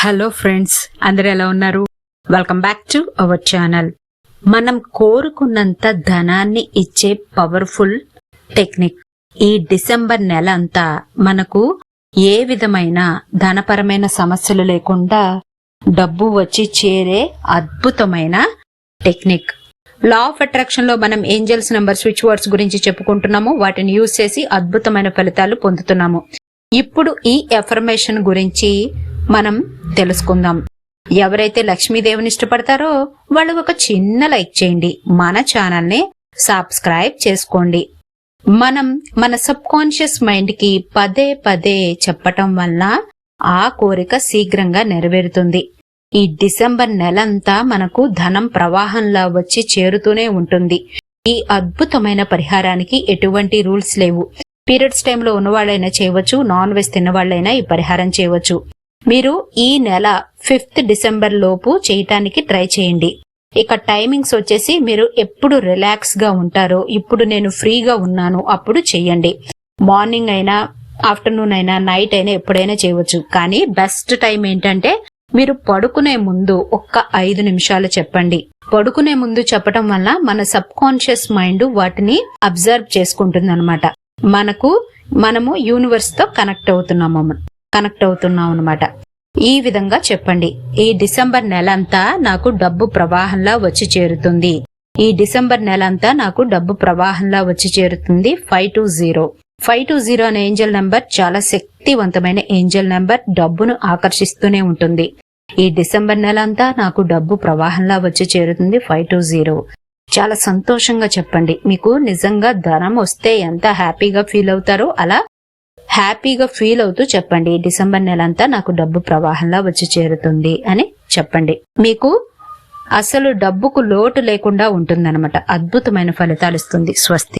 Hello friends అందరు ఎలా ఉన్నారు? Welcome back to our channel మనం కోరుకున్నంత ధనాన్ని ఇచ్చే పవర్ఫుల్ టెక్నిక్ ఈ డిసెంబర్ నెల అంతా మనకు ఏ విధమైన ధనపరమైన సమస్యలు లేకుండా డబ్బు వచ్చి చేరే అద్భుతమైన టెక్నిక్ లా ఆఫ్ అట్రాక్షన్లో మనం ఏంజల్స్ నెంబర్ స్విచ్ వర్డ్స్ గురించి చెప్పుకుంటున్నాము. వాటిని యూజ్ చేసి అద్భుతమైన ఫలితాలు పొందుతున్నాము. ఇప్పుడు ఈ ఎఫర్మేషన్ గురించి మనం తెలుసుకుందాం. ఎవరైతే లక్ష్మీదేవిని ఇష్టపడతారో వాళ్ళు ఒక చిన్న లైక్ చేయండి. మన ఛానల్ని సబ్స్క్రైబ్ చేసుకోండి. మనం మన సబ్ కాన్షియస్ మైండ్కి పదే పదే చెప్పటం వల్ల ఆ కోరిక శీఘ్రంగా నెరవేరుతుంది. ఈ డిసెంబర్ నెలంతా మనకు ధనం ప్రవాహంలా వచ్చి చేరుతూనే ఉంటుంది. ఈ అద్భుతమైన పరిహారానికి ఎటువంటి రూల్స్ లేవు. పీరియడ్స్ టైంలో ఉన్నవాళ్ళైనా చేయవచ్చు నాన్ వెజ్ తిన్నవాళ్ళైనా ఈ పరిహారం చేయవచ్చు. మీరు ఈ నెల ఫిఫ్త్ డిసెంబర్ లోపు చేయటానికి ట్రై చేయండి. ఇక టైమింగ్స్ వచ్చేసి మీరు ఎప్పుడు రిలాక్స్గా ఉంటారో ఇప్పుడు నేను ఫ్రీగా ఉన్నాను అప్పుడు చేయండి. మార్నింగ్ అయినా ఆఫ్టర్నూన్ అయినా నైట్ అయినా ఎప్పుడైనా చేయవచ్చు. కానీ బెస్ట్ టైం ఏంటంటే మీరు పడుకునే ముందు ఒక్క ఐదు నిమిషాలు చెప్పండి. పడుకునే ముందు చెప్పటం వల్ల మన సబ్ కాన్షియస్ మైండ్ వాటిని అబ్జర్వ్ చేసుకుంటుంది అనమాట మనకు మనము యూనివర్స్తో కనెక్ట్ అవుతున్నాము. కనెక్ట్ అవుతున్నాం అనమాట ఈ విధంగా చెప్పండి. ఈ డిసెంబర్ నెలంతా నాకు డబ్బు ప్రవాహంలా వచ్చి చేరుతుంది. ఈ డిసెంబర్ నెలంతా నాకు డబ్బు ప్రవాహంలా వచ్చి చేరుతుంది five two zero. Five two zero అనే ఏంజల్ నెంబర్ చాలా శక్తివంతమైన ఏంజల్ నెంబర్ డబ్బును ఆకర్షిస్తూనే ఉంటుంది. ఈ డిసెంబర్ నెలంతా నాకు డబ్బు ప్రవాహంలా వచ్చి చేరుతుంది ఫైవ్ టు జీరో. చాలా సంతోషంగా చెప్పండి. మీకు నిజంగా ధనం వస్తే ఎంత హ్యాపీగా ఫీల్ అవుతారో అలా హ్యాపీగా ఫీల్ అవుతూ చెప్పండి డిసెంబర్ నెల అంతా నాకు డబ్బు ప్రవాహంలా వచ్చి చేరుతుంది అని చెప్పండి. మీకు అసలు డబ్బుకు లోటు లేకుండా ఉంటుందన్నమాట. అద్భుతమైన ఫలితాలు ఇస్తుంది స్వస్తి.